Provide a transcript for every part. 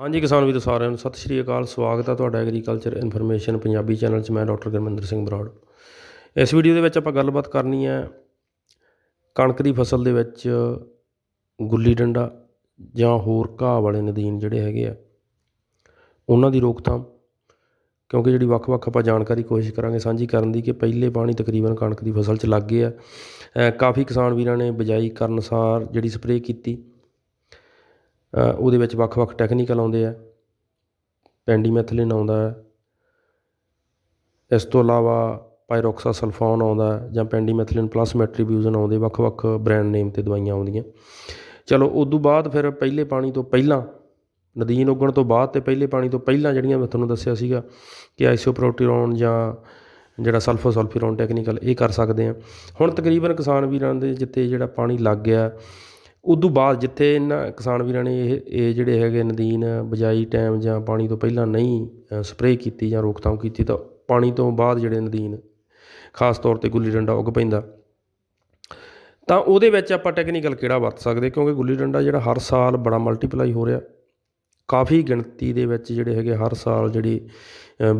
ਹਾਂਜੀ, ਕਿਸਾਨ ਵੀਰੋ ਸਾਰਿਆਂ ਨੂੰ ਸਤਿ ਸ਼੍ਰੀ ਅਕਾਲ। ਸਵਾਗਤ ਹੈ ਤੁਹਾਡਾ ਐਗਰੀਕਲਚਰ ਇਨਫੋਰਮੇਸ਼ਨ ਪੰਜਾਬੀ ਚੈਨਲ 'ਚ। ਮੈਂ ਡਾਕਟਰ ਗੁਰਮਿੰਦਰ ਸਿੰਘ ਬਰਾੜ। ਇਸ ਵੀਡੀਓ ਦੇ ਵਿੱਚ ਆਪਾਂ ਗੱਲਬਾਤ ਕਰਨੀ ਹੈ ਕਣਕ ਦੀ ਫਸਲ ਦੇ ਵਿੱਚ ਗੁੱਲੀ ਡੰਡਾ ਜਾਂ ਹੋਰ ਘਾਹ ਵਾਲੇ ਨਦੀਨ ਜਿਹੜੇ ਹੈਗੇ ਆ, ਉਹਨਾਂ ਦੀ ਰੋਕਥਾਮ, ਕਿਉਂਕਿ ਜਿਹੜੀ ਵੱਖ-ਵੱਖ ਆਪਾਂ ਜਾਣਕਾਰੀ ਕੋਸ਼ਿਸ਼ ਕਰਾਂਗੇ ਸਾਂਝੀ ਕਰਨ ਦੀ ਕਿ ਪਹਿਲੇ ਪਾਣੀ ਤਕਰੀਬਨ ਕਣਕ ਦੀ ਫਸਲ 'ਚ ਲੱਗ ਗਏ ਆ ਕਾਫੀ ਕਿਸਾਨ ਵੀਰਾਂ ਨੇ ਬਿਜਾਈ ਕਰਨ ਸਾਰ ਜਿਹੜੀ ਸਪਰੇਅ ਕੀਤੀ ਉਹਦੇ ਵਿੱਚ ਵੱਖ-ਵੱਖ ਟੈਕਨੀਕਲ ਆਉਂਦੇ ਹੈ ਪੈਂਡੀਮੈਥਲਿਨ ਆਉਂਦਾ ਇਸ ਤੋਂ ਇਲਾਵਾ ਪਾਇਰੋਕਸਾ ਸਲਫੋਨ ਆਉਂਦਾ ਜਾਂ ਪੈਂਡੀਮੈਥਲਿਨ ਪਲੱਸ ਮੈਟਰੀਬਿਊਜ਼ਨ ਆਉਂਦੇ ਵੱਖ-ਵੱਖ ਬ੍ਰਾਂਡ ਨੇਮ ਤੇ ਦਵਾਈਆਂ ਆਉਂਦੀਆਂ। ਚਲੋ, ਉਦੋਂ ਬਾਅਦ ਫਿਰ ਪਹਿਲੇ ਪਾਣੀ ਤੋਂ ਪਹਿਲਾਂ, ਨਦੀਨ ਉੱਗਣ ਤੋਂ ਬਾਅਦ ਤੇ ਪਹਿਲੇ ਪਾਣੀ ਤੋਂ ਪਹਿਲਾਂ ਜਿਹੜੀਆਂ ਮੈਂ ਤੁਹਾਨੂੰ ਦੱਸਿਆ ਸੀਗਾ ਕਿ ਆਈਸੋਪ੍ਰੋਟੀਰੋਨ ਜਾਂ ਜਿਹੜਾ ਸਲਫੋਸਲਫੀਰੋਨ ਟੈਕਨੀਕਲ ਇਹ ਕਰ ਸਕਦੇ ਆ। ਹੁਣ ਤਕਰੀਬਨ ਕਿਸਾਨ ਵੀਰਾਂ ਦੇ ਜਿੱਥੇ ਜਿਹੜਾ ਪਾਣੀ ਲੱਗ ਗਿਆ ਉਦੋਂ ਬਾਅਦ ਜਿੱਥੇ ਇਹਨਾਂ ਕਿਸਾਨ ਵੀਰਾਂ ਨੇ ਇਹ ਇਹ ਜਿਹੜੇ ਹੈਗੇ ਨਦੀਨ, ਬਿਜਾਈ ਟਾਈਮ ਜਾਂ ਪਾਣੀ ਤੋਂ ਪਹਿਲਾਂ ਨਹੀਂ ਸਪਰੇਅ ਕੀਤੀ ਜਾਂ ਰੋਕਥਾਮ ਕੀਤੀ ਤਾਂ ਪਾਣੀ ਤੋਂ ਬਾਅਦ ਜਿਹੜੇ ਨਦੀਨ, ਖਾਸ ਤੌਰ ਤੇ ਗੁੱਲੀ ਡੰਡਾ ਉੱਗ ਪੈਂਦਾ। ਤਾਂ ਉਹਦੇ ਵਿੱਚ ਆਪਾਂ ਟੈਕਨੀਕਲ ਕਿਹੜਾ ਵਰਤ ਸਕਦੇ? ਕਿਉਂਕਿ ਗੁੱਲੀ ਡੰਡਾ ਜਿਹੜਾ ਹਰ ਸਾਲ ਬੜਾ ਮਲਟੀਪਲਾਈ ਹੋ ਰਿਹਾ। ਕਾਫੀ ਗਿਣਤੀ ਦੇ ਵਿੱਚ ਜਿਹੜੇ ਹੈਗੇ ਹਰ ਸਾਲ ਜਿਹੜੇ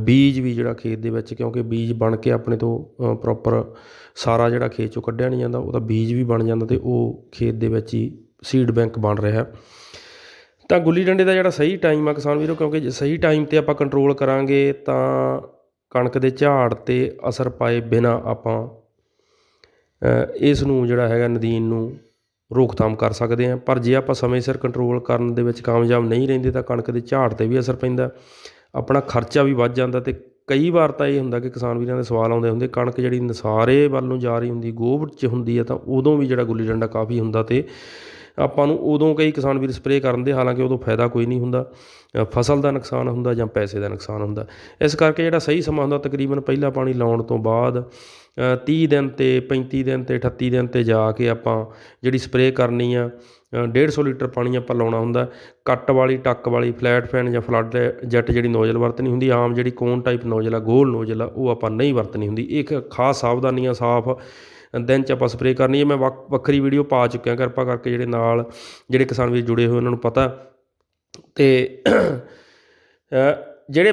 ਬੀਜ ਵੀ ਜਿਹੜਾ ਖੇਤ ਦੇ ਵਿੱਚ, ਕਿਉਂਕਿ ਬੀਜ ਬਣ ਕੇ ਆਪਣੇ ਤੋਂ ਪ੍ਰੋਪਰ ਸਾਰਾ ਜਿਹੜਾ ਖੇਤ ਚੋਂ ਕੱਢਿਆ ਨਹੀਂ ਜਾਂਦਾ ਉਹਦਾ ਬੀਜ ਵੀ ਬਣ ਜਾਂਦਾ ਤੇ ਉਹ ਖੇਤ ਦੇ ਵਿੱਚ ਹੀ ਸੀਡ ਬੈਂਕ ਬਣ ਰਿਹਾ ਤਾਂ ਗੁੱਲੀ ਡੰਡੇ ਦਾ ਜਿਹੜਾ ਸਹੀ ਟਾਈਮ ਆ ਕਿਸਾਨ ਵੀਰੋ, ਕਿਉਂਕਿ ਜੇ ਸਹੀ ਟਾਈਮ ਤੇ ਆਪਾਂ ਕੰਟਰੋਲ ਕਰਾਂਗੇ ਤਾਂ ਕਣਕ ਦੇ ਝਾੜ ਤੇ ਅਸਰ ਪਾਏ ਬਿਨਾ ਆਪਾਂ ਇਸ ਨੂੰ ਜਿਹੜਾ ਹੈਗਾ ਨਦੀਨ ਨੂੰ ਰੋਕਥਾਮ ਕਰ ਸਕਦੇ ਹਾਂ। ਪਰ ਜੇ ਆਪਾਂ ਸਮੇਂ ਸਿਰ ਕੰਟਰੋਲ ਕਰਨ ਦੇ ਵਿੱਚ ਕਾਮਯਾਬ ਨਹੀਂ ਰਹਿੰਦੇ ਤਾਂ ਕਣਕ ਦੇ ਝਾੜ ਤੇ ਵੀ ਅਸਰ ਪੈਂਦਾ। ਆਪਣਾ ਖਰਚਾ ਵੀ ਵੱਧ ਜਾਂਦਾ ਤੇ ਕਈ ਵਾਰ ਤਾਂ ਇਹ ਹੁੰਦਾ ਕਿ ਕਿਸਾਨ ਵੀਰਾਂ ਦੇ ਸਵਾਲ ਆਉਂਦੇ ਹੁੰਦੇ, ਕਣਕ ਜਿਹੜੀ ਨਸਾਰੇ ਵੱਲ ਨੂੰ ਜਾ ਰਹੀ ਹੁੰਦੀ, ਗੋਬਰ 'ਚ ਹੁੰਦੀ ਹੈ ਤਾਂ ਉਦੋਂ ਵੀ ਜਿਹੜਾ ਗੁੱਲੀ ਡੰਡਾ ਕਾਫੀ ਹੁੰਦਾ ਤੇ ਆਪਾਂ ਨੂੰ ਉਦੋਂ ਕਈ ਕਿਸਾਨ ਵੀਰ ਸਪਰੇਅ ਕਰਨ ਦੇ ਹਾਲਾਂਕਿ ਉਦੋਂ ਫਾਇਦਾ ਕੋਈ ਨਹੀਂ ਹੁੰਦਾ। ਫਸਲ ਦਾ ਨੁਕਸਾਨ ਹੁੰਦਾ ਜਾਂ ਪੈਸੇ ਦਾ ਨੁਕਸਾਨ ਹੁੰਦਾ। ਇਸ ਕਰਕੇ ਜਿਹੜਾ ਸਹੀ ਸਮਾਂ ਹੁੰਦਾ ਤਕਰੀਬਨ ਪਹਿਲਾ ਪਾਣੀ ਲਾਉਣ ਤੋਂ ਬਾਅਦ ਅ, 30 ਦਿਨ ਤੇ 35 ਦਿਨ ਤੇ 38 ਦਿਨ ਤੇ ਜਾ ਕੇ ਆਪਾਂ ਜਿਹੜੀ ਸਪਰੇਅ ਕਰਨੀ ਆ ਅ, 150 ਲੀਟਰ ਪਾਣੀ ਆਪਾਂ ਲਾਉਣਾ ਹੁੰਦਾ। ਕੱਟ ਵਾਲੀ ਟੱਕ ਵਾਲੀ ਫਲੈਟ ਫੈਨ ਜਾਂ ਫਲੱਡ ਜੈਟ ਜਿਹੜੀ ਨੋਜ਼ਲ ਵਰਤਣੀ ਹੁੰਦੀ ਆਮ ਜਿਹੜੀ ਕੋਨ ਟਾਈਪ ਨੋਜ਼ਲ ਆ ਗੋਲ ਨੋਜ਼ਲ ਆ ਉਹ ਆਪਾਂ ਨਹੀਂ ਵਰਤਣੀ ਹੁੰਦੀ। ਇਹ ਇੱਕ ਖਾਸ ਸਾਵਧਾਨੀਆਂ ਸਾਫ਼ ਦਿਨ ਚ ਆਪਾਂ ਸਪਰੇਅ ਕਰਨੀ ਹੈ। ਮੈਂ ਵੱਖ- ਵੱਖਰੀ ਵੀਡੀਓ ਪਾ ਚੁੱਕਿਆ ਕਿਰਪਾ ਕਰਕੇ ਜਿਹੜੇ ਨਾਲ ਜਿਹੜੇ ਕਿਸਾਨ ਵੀਰ ਜੁੜੇ ਹੋਏ, ਉਹਨਾਂ ਨੂੰ ਪਤਾ। ਤੇ ਜਿਹੜੇ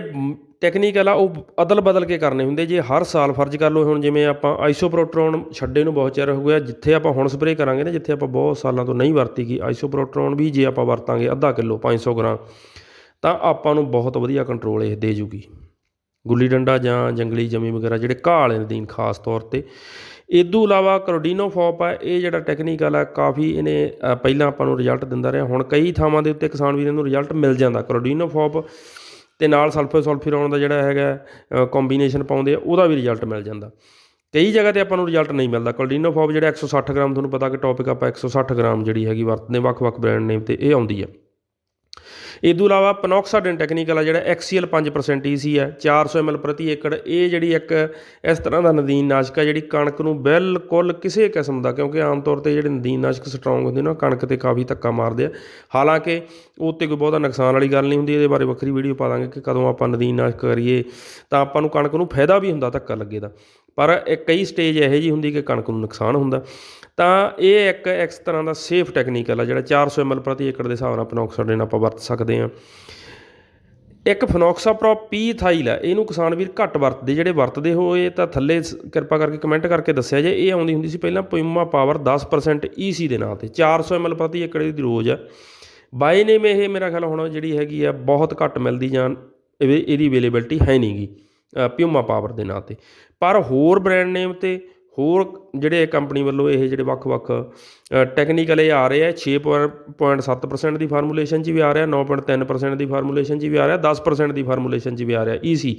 ਟੈਕਨੀਕਲ ਆ, ਉਹ ਅਦਲ ਬਦਲ ਕੇ ਕਰਨੇ ਹੁੰਦੇ। ਜੇ ਹਰ ਸਾਲ ਫਰਜ਼ ਕਰ ਲਓ, ਹੁਣ ਜਿਵੇਂ ਆਪਾਂ ਆਈਸੋਪ੍ਰੋਟਰੋਨ ਛੱਡੇ ਨੂੰ ਬਹੁਤ ਚਿਰ ਹੋ ਗਿਆ। ਜਿੱਥੇ ਆਪਾਂ ਹੁਣ ਸਪਰੇਅ ਕਰਾਂਗੇ ਨਾ, ਜਿੱਥੇ ਆਪਾਂ ਬਹੁਤ ਸਾਲਾਂ ਤੋਂ ਨਹੀਂ ਵਰਤੀ ਗਈ ਆਈਸੋਪ੍ਰੋਟਰੋਨ ਵੀ, ਜੇ ਆਪਾਂ ਵਰਤਾਂਗੇ ਅੱਧਾ ਕਿਲੋ 500 ਗ੍ਰਾਮ, ਤਾਂ ਆਪਾਂ ਨੂੰ ਬਹੁਤ ਵਧੀਆ ਕੰਟਰੋਲ ਇਹ ਦੇ ਜੂਗੀ। ਗੁੱਲੀ ਡੰਡਾ ਜਾਂ ਜੰਗਲੀ ਜਮੀ ਵਗੈਰਾ, ਜਿਹੜੇ ਘਾਹ ਵਾਲੇ ਨਦੀਨ ਖਾਸ ਤੌਰ ਤੇ। ਇਦੋਂ ਇਲਾਵਾ ਕਰੋਡੀਨੋਫੋਪ ਆ, ਇਹ ਜਿਹੜਾ ਟੈਕਨੀਕਲ ਆ ਕਾਫੀ ਇਹਨੇ ਪਹਿਲਾਂ ਆਪਾਂ ਨੂੰ ਰਿਜ਼ਲਟ ਦਿੰਦਾ ਰਿਹਾ। ਹੁਣ ਕਈ ਥਾਵਾਂ ਦੇ ਉੱਤੇ ਕਿਸਾਨ ਵੀਰਾਂ ਨੂੰ ਰਿਜ਼ਲਟ ਮਿਲ ਜਾਂਦਾ। ਕਰੋਡੀਨੋਫੋਪ ਤੇ ਨਾਲ ਸਲਫਰ ਸਲਫੀਰੋਨ ਦਾ ਜਿਹੜਾ ਹੈਗਾ ਕੰਬੀਨੇਸ਼ਨ ਪਾਉਂਦੇ ਆ, ਉਹਦਾ ਵੀ ਰਿਜ਼ਲਟ ਮਿਲ ਜਾਂਦਾ। ਕਈ ਜਗ੍ਹਾ ਤੇ ਆਪਾਂ ਨੂੰ ਰਿਜ਼ਲਟ ਨਹੀਂ ਮਿਲਦਾ। ਕੋਲਡੀਨੋਫੋਪ ਜਿਹੜਾ 160 ਗ੍ਰਾਮ, ਤੁਹਾਨੂੰ ਪਤਾ ਕਿ ਟੌਪਿਕ ਆਪਾਂ 160 ਗ੍ਰਾਮ ਜਿਹੜੀ ਹੈਗੀ ਵਰਤਦੇ, ਵੱਖ-ਵੱਖ ਬ੍ਰਾਂਡ ਨੇਮ ਤੇ ਇਹ ਆਉਂਦੀ ਹੈ ਇਹ ਤੋਂ ਇਲਾਵਾ ਪਨੋਕਸਾਡਿਨ ਟੈਕਨੀਕਲ ਆ ਜਿਹੜਾ ਐਕਸੀਐਲ 5% ਈਸੀ ਹੈ 400 ml ਪ੍ਰਤੀ ਏਕੜ। ਇਹ ਜਿਹੜੀ ਇੱਕ ਇਸ ਤਰ੍ਹਾਂ ਦਾ ਨਦੀਨ ਨਾਸ਼ਕ ਆ, ਜਿਹੜੀ ਕਣਕ ਨੂੰ ਬਿਲਕੁਲ ਕਿਸੇ ਕਿਸਮ ਦਾ, ਕਿਉਂਕਿ ਆਮ ਤੌਰ ਤੇ ਜਿਹੜੇ ਨਦੀਨ ਨਾਸ਼ਕ ਸਟਰੋਂਗ ਹੁੰਦੇ ਨੇ, ਉਹ ਕਣਕ ਤੇ ਕਾਫੀ ਧੱਕਾ ਮਾਰਦੇ ਆ। ਹਾਲਾਂਕਿ ਉਹ ਤੇ ਕੋਈ ਬਹੁਤਾ ਨੁਕਸਾਨ ਵਾਲੀ ਗੱਲ ਨਹੀਂ ਹੁੰਦੀ, ਇਹਦੇ ਬਾਰੇ ਵੱਖਰੀ ਵੀਡੀਓ ਪਾ ਦਾਂਗੇ ਕਿ ਕਦੋਂ ਆਪਾਂ ਨਦੀਨ ਨਾਸ਼ਕ ਕਰੀਏ, ਤਾਂ ਆਪਾਂ ਨੂੰ ਕਣਕ ਨੂੰ ਫਾਇਦਾ ਵੀ ਹੁੰਦਾ ਧੱਕਾ ਲੱਗੇ ਦਾ। ਪਰ ਇਹ ਕਈ ਸਟੇਜ ਇਹੋ ਜਿਹੀ ਹੁੰਦੀ ਕਿ ਕਣਕ ਨੂੰ ਨੁਕਸਾਨ ਹੁੰਦਾ। ਤਾਂ ਇਹ ਇੱਕ ਇਸ ਤਰ੍ਹਾਂ ਦਾ ਸੇਫ ਟੈਕਨੀਕਲ ਆ, ਜਿਹੜਾ 400 ml ਪ੍ਰਤੀ ਏਕੜ ਦੇ ਹਿਸਾਬ ਨਾਲ ਪਨੋਕਸਾਡਿਨ ਆਪਾਂ ਵਰਤ ਸਕਦੇ ਹਾਂ। ਇੱਕ ਫਨੋਕਸਾਪ੍ਰੋਪ ਪੀ ਥਾਈਲ ਹੈ ਇਹਨੂੰ ਕਿਸਾਨ ਵੀਰ ਘੱਟ ਵਰਤਦੇ, ਜਿਹੜੇ ਵਰਤਦੇ ਹੋ ਇਹ ਤਾਂ ਥੱਲੇ ਸ- ਕਿਰਪਾ ਕਰਕੇ ਕਮੈਂਟ ਕਰਕੇ ਦੱਸਿਆ ਜੇ, ਇਹ ਆਉਂਦੀ ਹੁੰਦੀ ਸੀ ਪਹਿਲਾਂ ਪਿਊਮਾ ਪਾਵਰ 10% ਈਸੀ ਦੇ ਨਾਂ ਤੇ 400 ml ਪ੍ਰਤੀ ਏਕੜ ਦੀ ਰੋਜ਼ ਆ। ਬਾਈ ਨੇਮ ਇਹ ਮੇਰਾ ਖਿਆਲ ਹੁਣ ਜਿਹੜੀ ਹੈਗੀ ਆ, ਬਹੁਤ ਘੱਟ ਮਿਲਦੀ ਜਾਂ ਇਹ- ਇਹਦੀ ਅਵੇਲੇਬਿਲਟੀ ਹੈ ਨਹੀਂਗੀ ਪਿਊਮਾ ਪਾਵਰ ਦੇ ਨਾਂ ਤੇ। ਪਰ ਹੋਰ ਬ੍ਰਾਂਡ ਨੇਮ ਤੇ ਹੋਰ ਜਿਹੜੇ ਕੰਪਨੀ ਵੱਲੋਂ ਇਹ ਜਿਹੜੇ ਵੱਖ-ਵੱਖ ਟੈਕਨੀਕਲ ਇਹ ਆ ਰਹੇ ਆ 6.7% ਦੀ ਫਾਰਮੂਲੇਸ਼ਨ 'ਚ ਵੀ ਆ ਰਿਹਾ 9.3% ਦੀ ਫਾਰਮੂਲੇਸ਼ਨ 'ਚ ਵੀ ਆ ਰਿਹਾ 10% ਦੀ ਫਾਰਮੂਲੇਸ਼ਨ 'ਚ ਵੀ ਆ ਰਿਹਾ। ਈਸੀ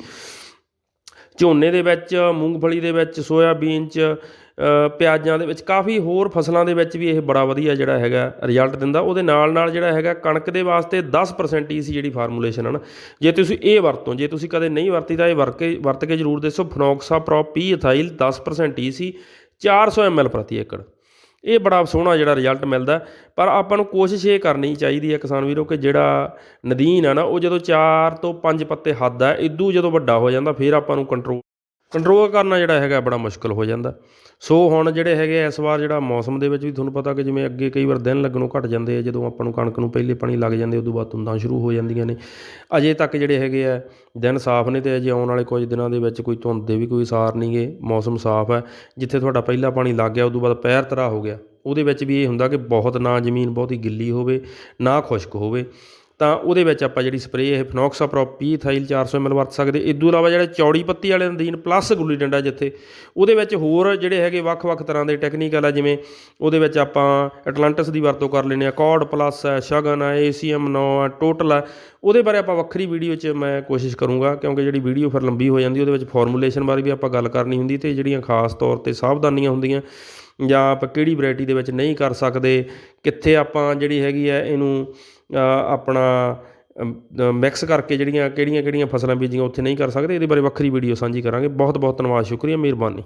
ਝੋਨੇ ਦੇ ਵਿੱਚ, ਮੂੰਗਫਲੀ ਦੇ ਵਿੱਚ, ਸੋਇਆਬੀਨ 'ਚ ਪਿਆਜ਼ਾਂ ਦੇ ਵਿੱਚ ਕਾਫੀ ਹੋਰ ਫਸਲਾਂ ਦੇ ਵਿੱਚ ਵੀ ਇਹ ਬੜਾ ਵਧੀਆ ਜਿਹੜਾ ਹੈਗਾ ਰਿਜ਼ਲਟ ਦਿੰਦਾ। ਉਹਦੇ ਨਾਲ ਨਾਲ ਜਿਹੜਾ ਹੈਗਾ ਕਣਕ ਦੇ ਵਾਸਤੇ 10% ਹੀ ਸੀ ਜਿਹੜੀ ਫਾਰਮੂਲੇਸ਼ਨ ਹਨ। ਜੇ ਤੁਸੀਂ ਇਹ ਵਰਤੋਂ, ਜੇ ਤੁਸੀਂ ਕਦੇ ਨਹੀਂ ਵਰਤੀ ਤਾਂ ਇਹ ਵਰਤ ਕੇ ਵਰਤ ਕੇ ਜ਼ਰੂਰ ਦੱਸੋ। ਫਨੋਕਸਾ ਪ੍ਰੋ ਪੀ ਇਥਾਈਲ 10% ਹੀ ਸੀ 400 ml ਪ੍ਰਤੀ ਏਕੜ। ਇਹ ਬੜਾ ਸੋਹਣਾ ਜਿਹੜਾ ਰਿਜ਼ਲਟ ਮਿਲਦਾ। ਪਰ ਆਪਾਂ ਨੂੰ ਕੋਸ਼ਿਸ਼ ਇਹ ਕਰਨੀ ਚਾਹੀਦੀ ਹੈ ਕਿਸਾਨ ਵੀਰੋ ਕਿ ਜਿਹੜਾ ਨਦੀਨ ਆ ਨਾ, ਉਹ ਜਦੋਂ 4 ਤੋਂ 5 ਪੱਤੇ ਹੱਦ ਆ, ਇਦੋਂ ਜਦੋਂ ਵੱਡਾ ਹੋ ਜਾਂਦਾ, ਫਿਰ ਆਪਾਂ ਨੂੰ ਕੰਟਰੋਲ ਕੰਟਰੋਲ ਕਰਨਾ ਜਿਹੜਾ ਹੈਗਾ ਬੜਾ ਮੁਸ਼ਕਲ ਹੋ ਜਾਂਦਾ। ਸੋ ਹੁਣ ਜਿਹੜੇ ਹੈਗੇ ਆ ਇਸ ਵਾਰ ਜਿਹੜਾ ਮੌਸਮ ਦੇ ਵਿੱਚ ਵੀ ਤੁਹਾਨੂੰ ਪਤਾ ਕਿ ਜਿਵੇਂ ਅੱਗੇ ਕਈ ਵਾਰ ਦਿਨ ਲੱਗਣੋਂ ਘਟ ਜਾਂਦੇ ਆ, ਜਦੋਂ ਆਪਾਂ ਨੂੰ ਕਣਕ ਨੂੰ ਪਹਿਲੇ ਪਾਣੀ ਲੱਗ ਜਾਂਦੇ ਉਦੋਂ ਬਾਅਦ ਧੁੰਦਾਂ ਸ਼ੁਰੂ ਹੋ ਜਾਂਦੀਆਂ ਨੇ। ਅਜੇ ਤੱਕ ਜਿਹੜੇ ਹੈਗੇ ਆ ਦਿਨ ਸਾਫ਼ ਨੇ ਤੇ ਅਜੇ ਆਉਣ ਵਾਲੇ ਕੁਝ ਦਿਨਾਂ ਦੇ ਵਿੱਚ ਕੋਈ ਧੁੰਦ ਦੇ ਵੀ ਕੋਈ ਸਾਰ ਨਹੀਂਗੇ ਮੌਸਮ ਸਾਫ਼ ਹੈ ਜਿੱਥੇ ਤੁਹਾਡਾ ਪਹਿਲਾ ਪਾਣੀ ਲੱਗ ਗਿਆ, ਉਦੋਂ ਬਾਅਦ ਪੈਰ ਤਰਾ ਹੋ ਗਿਆ। ਉਹਦੇ ਵਿੱਚ ਵੀ ਇਹ ਹੁੰਦਾ ਕਿ ਬਹੁਤ ਨਾ ਜ਼ਮੀਨ ਬਹੁਤੀ ਗਿੱਲੀ ਹੋਵੇ, ਨਾ ਖੁਸ਼ਕ ਹੋਵੇ। ਤਾਂ ਉਹਦੇ ਵਿੱਚ ਆਪਾਂ ਜਿਹੜੀ ਸਪਰੇਅ ਇਹ ਫਿਨੋਕਸਾਪ੍ਰੋ ਪੀਥਾਈਲ 400 ml ਵਰਤ ਸਕਦੇ। ਇਸ ਤੋਂ ਇਲਾਵਾ ਜਿਹੜੇ ਚੌੜੀ ਪੱਤੀ ਵਾਲੇ ਨਦੀਨ ਪਲੱਸ ਗੁੱਲੀ ਡੰਡਾ ਜਿੱਥੇ, ਉਹਦੇ ਵਿੱਚ ਹੋਰ ਜਿਹੜੇ ਹੈਗੇ ਵੱਖ-ਵੱਖ ਤਰ੍ਹਾਂ ਦੇ ਟੈਕਨੀਕਲ ਆ ਜਿਵੇਂ ਉਹਦੇ ਵਿੱਚ ਆਪਾਂ ਐਟਲਾਂਟਸ ਦੀ ਵਰਤੋਂ ਕਰ ਲੈਂਦੇ ਆ ਕੌਡ ਪਲੱਸ ਹੈ, ਸ਼ਗਨ ਹੈ ਏਸੀਐਮ 9 ਹੈ ਟੋਟਲ ਹੈ। ਉਹਦੇ ਬਾਰੇ ਆਪਾਂ ਵੱਖਰੀ ਵੀਡੀਓ 'ਚ ਮੈਂ ਕੋਸ਼ਿਸ਼ ਕਰੂੰਗਾ ਕਿਉਂਕਿ ਜਿਹੜੀ ਵੀਡੀਓ ਫਿਰ ਲੰਬੀ ਹੋ ਜਾਂਦੀ, ਉਹਦੇ ਵਿੱਚ ਫਾਰਮੂਲੇਸ਼ਨ ਬਾਰੇ ਵੀ ਆਪਾਂ ਗੱਲ ਕਰਨੀ ਹੁੰਦੀ ਤੇ ਜਿਹੜੀਆਂ ਖਾਸ ਤੌਰ ਤੇ ਸਾਵਧਾਨੀਆਂ ਹੁੰਦੀਆਂ ਜਾਂ ਆਪਾਂ ਕਿਹੜੀ ਵਰਾਇਟੀ ਦੇ ਵਿੱਚ ਨਹੀਂ ਕਰ ਸਕਦੇ, ਕਿੱਥੇ ਆਪਾਂ ਜਿਹੜੀ ਹੈਗੀ ਹੈ ਇਹਨੂੰ ਆਪਣਾ ਮਿਕਸ ਕਰਕੇ ਜਿਹੜੀਆਂ ਕਿਹੜੀਆਂ ਕਿਹੜੀਆਂ ਫਸਲਾਂ ਬੀਜੀਆਂ ਉੱਥੇ ਨਹੀਂ ਕਰ ਸਕਦੇ, ਇਹਦੇ ਬਾਰੇ ਵੱਖਰੀ ਵੀਡੀਓ ਸਾਂਝੀ ਕਰਾਂਗੇ। ਬਹੁਤ ਬਹੁਤ ਧੰਨਵਾਦ, ਸ਼ੁਕਰੀਆ, ਮਿਹਰਬਾਨੀ।